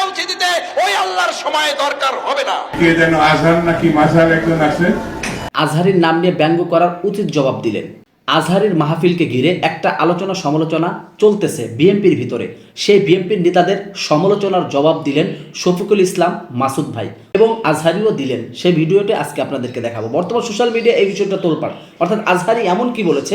পৌঁছে দিতে ওই আল্লাহর সময় দরকার হবে না। কে যেন আজহার নাকি মাঝার একজন আছে? আজহারের নাম নিয়ে ব্যঙ্গ করার উচিত জবাব দিলেন। আজহারের মাহফিলকে ঘিরে একটা আলোচনা সমালোচনা চলতেছে বিএনপির ভিতরে। সেই বিএনপির নেতাদের সমালোচনার জবাব দিলেন শফিকুল ইসলাম, মাসুদ ভাই এবং আজহারিও দিলেন। সেই ভিডিওটি আজকে আপনাদেরকে দেখাবো। বর্তমান সোশ্যাল মিডিয়া এই বিষয়টা তোলপাড়। অর্থাৎ আজহারি এমন কি বলেছে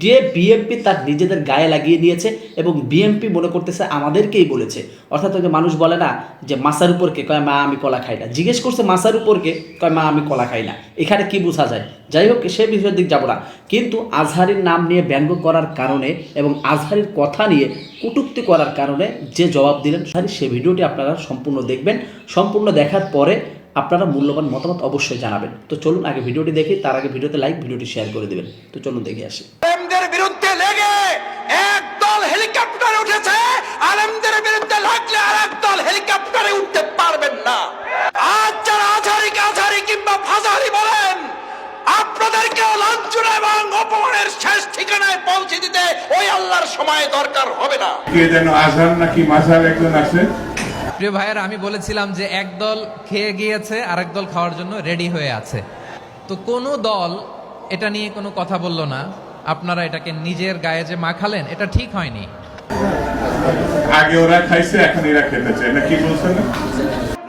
যে বিএনপি তার নিজেদের গায়ে লাগিয়ে নিয়েছে এবং বিএনপি মনে করতেছে আমাদেরকেই বলেছে। অর্থাৎ ওই যে মানুষ বলে না যে, মাসার উপরকে কয়, মা, আমি কলা খাই না। জিজ্ঞেস করছে, মাসার উপরকে কয়, মা, আমি কলা খাই না। এখানে কি বোঝা যায়? যাই হোক, সে বিষয়ের দিক যাব না। কিন্তু আজহারির নাম নিয়ে ব্যঙ্গ করার কারণে এবং আজহারির কথা নিয়ে কটূক্তি করার কারণে যে জবাব দিলেন সে ভিডিওটি আপনারা সম্পূর্ণ দেখবেন। সম্পূর্ণ দেখার পরে আপনারা মূল্যবান মতামত অবশ্যই জানাবেন। তো চলুন আগে ভিডিওটি দেখি তার আগে ভিডিওতে লাইক ভিডিওটি শেয়ার করে দেবেন। তো চলুন দেখে আসি। আলেমদের বিরুদ্ধে লেগে এক দল হেলিকপ্টারে উঠেছে। আলেমদের বিরুদ্ধে লাগলে আর এক দল হেলিকপ্টারে উঠতে পারবেন না। আজ যারা আঝারি কিংবা ফাজারি বলেন আপনাদেরকেও লাঞ্ছনা এবং অপমানের শেষ ঠিকানায় পৌঁছে দিতে ওই আল্লাহর সময় দরকার হবে না। কে যেন আজহার নাকি মাঝার একজন আছে প্রিয় ভাইয়ের আমি বলেছিলাম যে এক দল খেয়ে গিয়েছে আর এক দল খাওয়ার জন্য রেডি হয়ে আছে। তো কোনো দল এটা নিয়ে কোনো কথা বলল না। আপনারা এটাকে নিজের গায়ে যে মাখালেন এটা ঠিক হয়নি। আগে ওরা খাইছে এখন এরা খেতে চায়। না কি বলছেন?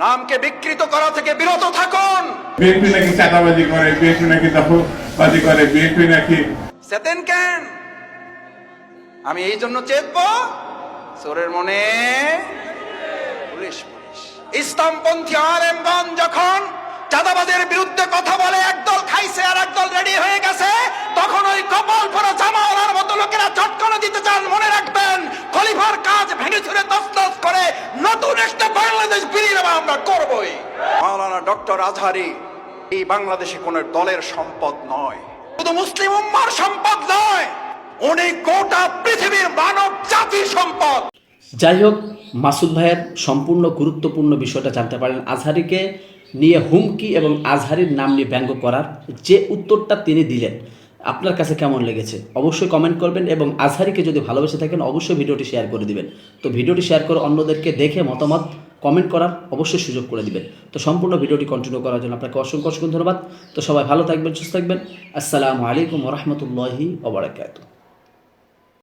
নামকে বিকৃত করা থেকে বিরত থাকুন। বিএনপি নাকি চাঁদাবাজি করে বিএনপি নাকি দখলবাজি করে বিএনপি নাকি চেতেন কেন? আমি এই জন্য চেতব চোরের মনে ইসলামপন্থী আলেমগণ যখন চাঁদাবাজের বিরুদ্ধে কথা বলে, একদল খাইছে আর একদল রেডি হয়ে গেছে, তখন ওই কপাল পরা জামাওয়ালার মতো লোকেরা চটকানো দিতে চান, মনে রাখবেন, খলিফার কাজ ভেঙে ছুড়ে তসতস করে নতুন একটা বাংলাদেশ বিনির্মাণ আমরা করবই। মাওলানা ডক্টর আজহারি, এই বাংলাদেশে কোন দলের সম্পদ নয়। শুধু মুসলিম উম্মার সম্পদ নয় উনি গোটা পৃথিবীর মানব জাতির সম্পদ। যাই হোক মাসুদ ভাইয়ের সম্পূর্ণ গুরুত্বপূর্ণ বিষয়টা জানতে পারেন আজহারিকে নিয়ে হুমকি এবং আজহারির নাম নিয়ে ব্যঙ্গ করার যে উত্তরটা তিনি দিলেন, আপনার কাছে কেমন লেগেছে? অবশ্যই কমেন্ট করবেন এবং আজহারিকে যদি ভালোবেসে থাকেন, অবশ্যই ভিডিওটি শেয়ার করে দিবেন। তো ভিডিওটি শেয়ার করে অন্যদেরকে দেখে মতামত কমেন্ট করার অবশ্যই সুযোগ করে দিবেন। তো সম্পূর্ণ ভিডিওটি কন্টিনিউ করার জন্য আপনাকে অসংখ্য অসংখ্য ধন্যবাদ। তো সবাই ভালো থাকবেন, সুস্থ থাকবেন। আসসালামু আলাইকুম রহমতুল্লাহি ওবরাকাতুহ